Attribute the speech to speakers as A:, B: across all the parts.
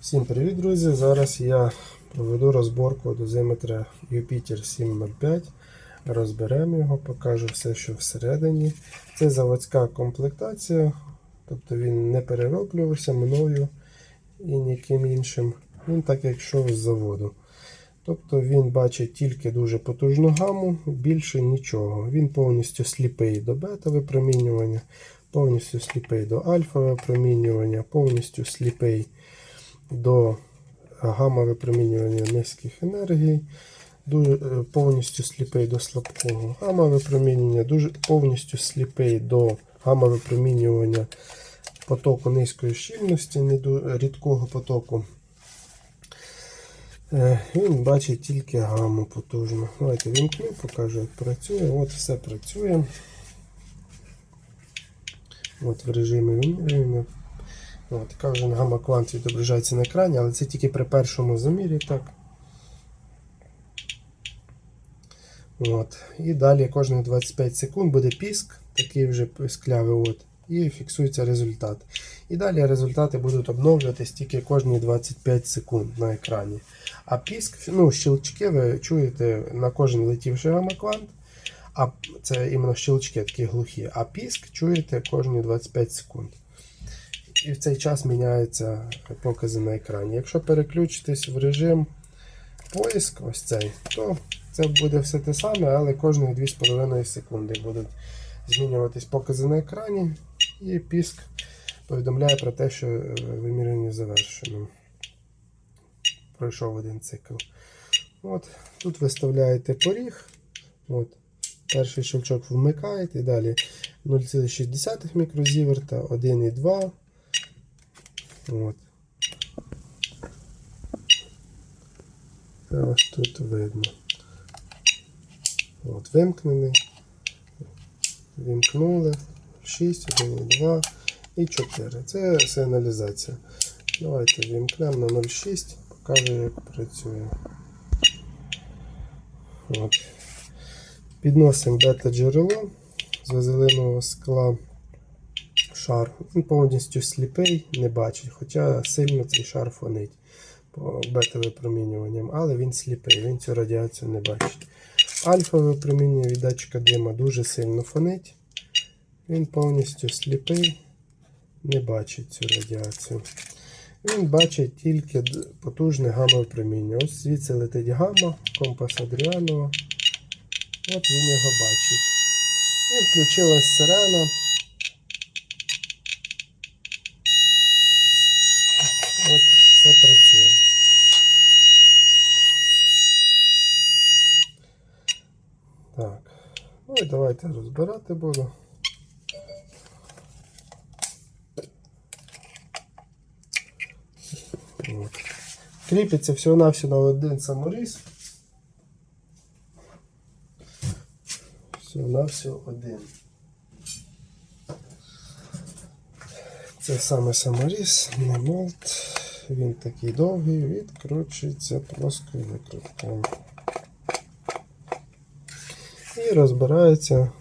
A: Всім привіт, друзі! Зараз я проведу розборку дозиметра Jupiter 705. Розберемо його, покажу все, що всередині. Це заводська комплектація, тобто він не перероблювався мною і ніким іншим. Він так як йшов з заводу. Тобто він бачить тільки дуже потужну гаму, більше нічого. Він повністю сліпий до бета випромінювання, повністю сліпий до альфа випромінювання, повністю сліпий до гамма випромінювання низьких енергій, дуже, е, повністю сліпий до слабкого гамма випромінювання, дуже повністю сліпий до гамма випромінювання потоку низької щільності, не ду- рідкого потоку. Е, Він бачить тільки гамму потужну. Давайте вімкну, покажу, як працює. От все працює. От в режимі От, така вже гамма квант відображається на екрані, але це тільки при першому замірі. так. От. І далі кожні 25 секунд буде піск, такий вже писклявий, от, і фіксується результат. І далі результати будуть обновлюватись тільки кожні 25 секунд на екрані. А піск, ну, щелчки ви чуєте на кожен летівший гамма-квант, а це іменно щелчки такі глухі, а піск чуєте кожні 25 секунд. І в цей час міняються покази на екрані. Якщо переключитись в режим поиск, ось цей, то це буде все те саме, але кожні 2,5 секунди будуть змінюватись покази на екрані, і піск повідомляє про те, що е, вимірювання завершено. Пройшов один цикл. От, Тут виставляєте поріг. От, перший щелчок вмикаєте, і далі 0,6 мікрозіверта, 1,2. От. Це ось тут видно. От, вимкнений. Вімкнули. 6, 1, 2 і 4. Це сигналізація. Давайте вімкнемо на 0,6, покажу, як працює. От. Підносимо бета-джерело з вазелинового скла шар. Він повністю сліпий, не бачить, хоча сильно цей шар фонить по бета-випромінюванням, але він сліпий, він цю радіацію не бачить. Альфа випромінювання від датчика дима дуже сильно фонить. Він повністю сліпий, не бачить цю радіацію. Він бачить тільки потужне гамма-випроміння. Ось звідси летить гамма, компас Адріанова. От він його бачить. І включилась сирена. От все працює. Так. Ну і давайте розбирати буду. От. Кріпиться всього-навсього на один саморіз. Всього-навсього один. Це саме саморіз, не молот. Він такий довгий, відкручується плоскою викруткою. І розбирається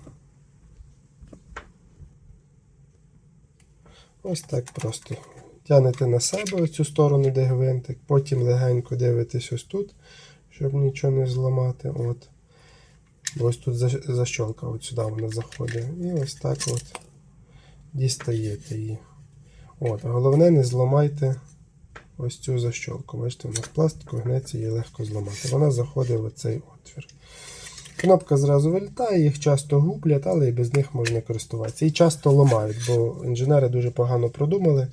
A: ось так просто. Тянете на себе цю сторону, де гвинтик, потім легенько дивитесь ось тут, щоб нічого не зламати. От. Ось тут защолка, от сюди вона заходить. І ось так от дістаєте її. От, головне не зламайте ось цю защолку. Бачите, вона з пластику гнеться, її легко зламати. Вона заходить в оцей отвір. Кнопка зразу вилітає, їх часто гублять, але і без них можна користуватися. І часто ламають, бо інженери дуже погано продумали.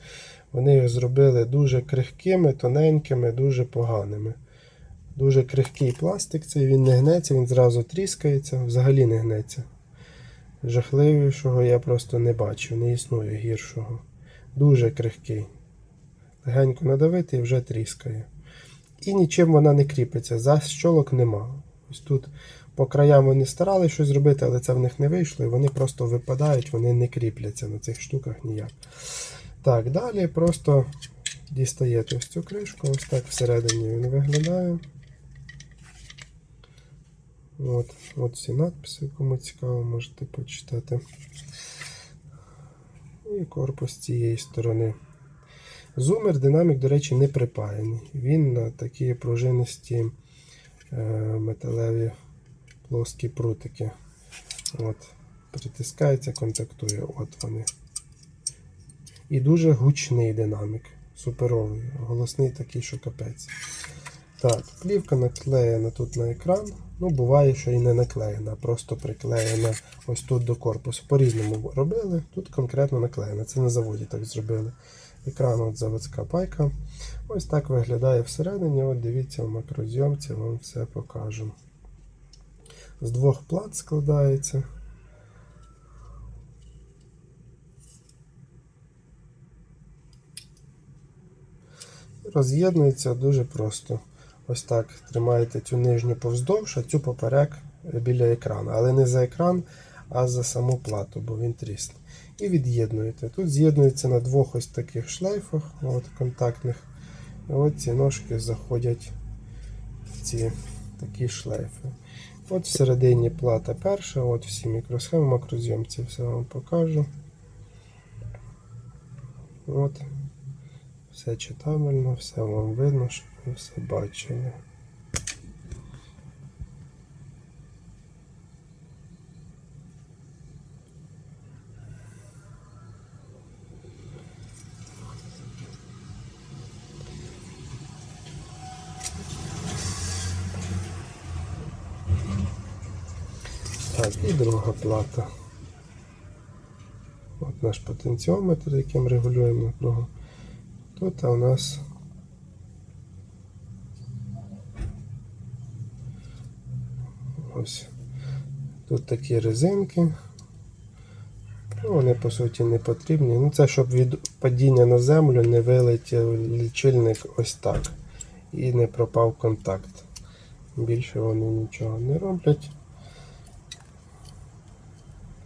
A: Вони їх зробили дуже крихкими, тоненькими, дуже поганими. Дуже крихкий пластик, цей він не гнеться, він зразу тріскається, взагалі не гнеться. Жахливішого я просто не бачив, не існує гіршого. Дуже крихкий. Легенько надавити і вже тріскає. І нічим вона не кріпиться, защолок нема. Ось тут по краям вони старались щось зробити, але це в них не вийшло, і вони просто випадають, вони не кріпляться на цих штуках ніяк. Так, далі просто дістаєте ось цю кришку, ось так всередині він виглядає. От, от всі надписи, кому цікаво, можете почитати. І корпус цієї сторони. Зумер динамік, до речі, не припаяний. Він на такі пружинисті е, металеві плоскі прутики. От. Притискається, контактує. От вони. І дуже гучний динамік. Суперовий. Голосний такий, що капець. Так, плівка наклеєна тут на екран. Ну, буває, що і не наклеєна, а просто приклеєна ось тут до корпусу. По-різному робили. Тут конкретно наклеєна. Це на заводі так зробили. Екран от заводська пайка. Ось так виглядає всередині. От дивіться в макрозйомці, вам все покажу. З двох плат складається. Роз'єднується дуже просто. Ось так тримаєте цю нижню повздовж, а цю поперек біля екрану. Але не за екран, а за саму плату, бо він трісне. І від'єднуєте. Тут з'єднується на двох ось таких шлейфах, от, контактних. От ці ножки заходять в ці такі шлейфи. От всередині плата перша, от всі мікросхеми, макрозйомці, все вам покажу. От. Все читабельно, все вам видно, щоб ви все бачили. Так, і друга плата. От наш потенціометр, яким регулюємо напругу. Тут у нас ось тут такі резинки. Ну, вони по суті не потрібні. Ну, це щоб від падіння на землю не вилетів лічильник ось так. І не пропав контакт. Більше вони нічого не роблять.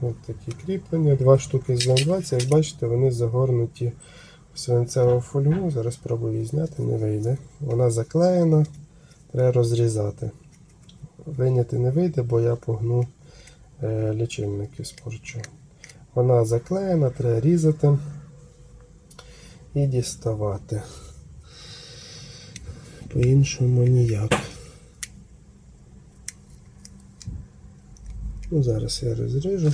A: Ось такі кріплення, два штуки з 20, як бачите, вони загорнуті в свинцеву фольгу. Зараз спробую її зняти, не вийде. Вона заклеєна, треба розрізати. Виняти не вийде, бо я погну е, лічильники спорчу. Вона заклеєна, треба різати і діставати. По-іншому ніяк. Ну, зараз я розріжу.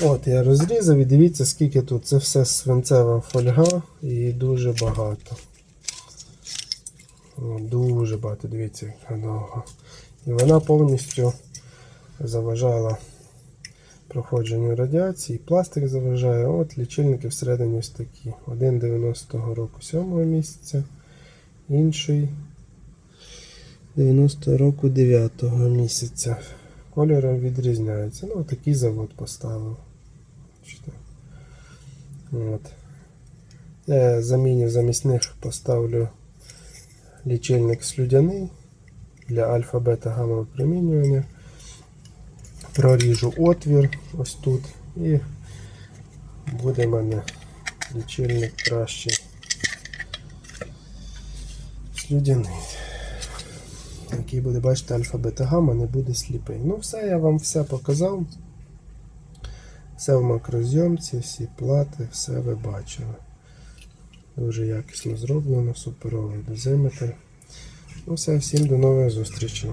A: От я розрізав і дивіться, скільки тут. Це все свинцева фольга і дуже багато. Дуже багато, дивіться, яка довга. І вона повністю заважала проходженню радіації. Пластик заважає. От лічильники всередині ось такі. Один 90-го року 7 місяця, інший 90 року 9-го місяця. Кольором відрізняється. Ну, такий завод поставив. Бачите? От. Я заміню замість них поставлю лічильник слюдяний для альфа-бета гамма випромінювання. Проріжу отвір ось тут і буде в мене лічильник кращий. Слюдяний. Який буде, бачите, альфа-бета гамма не буде сліпий. Ну, все, я вам все показав. Все в макрозйомці, всі плати, все ви бачили. Дуже якісно зроблено, суперовий дозиметр. Ну все, всім до нових зустрічей.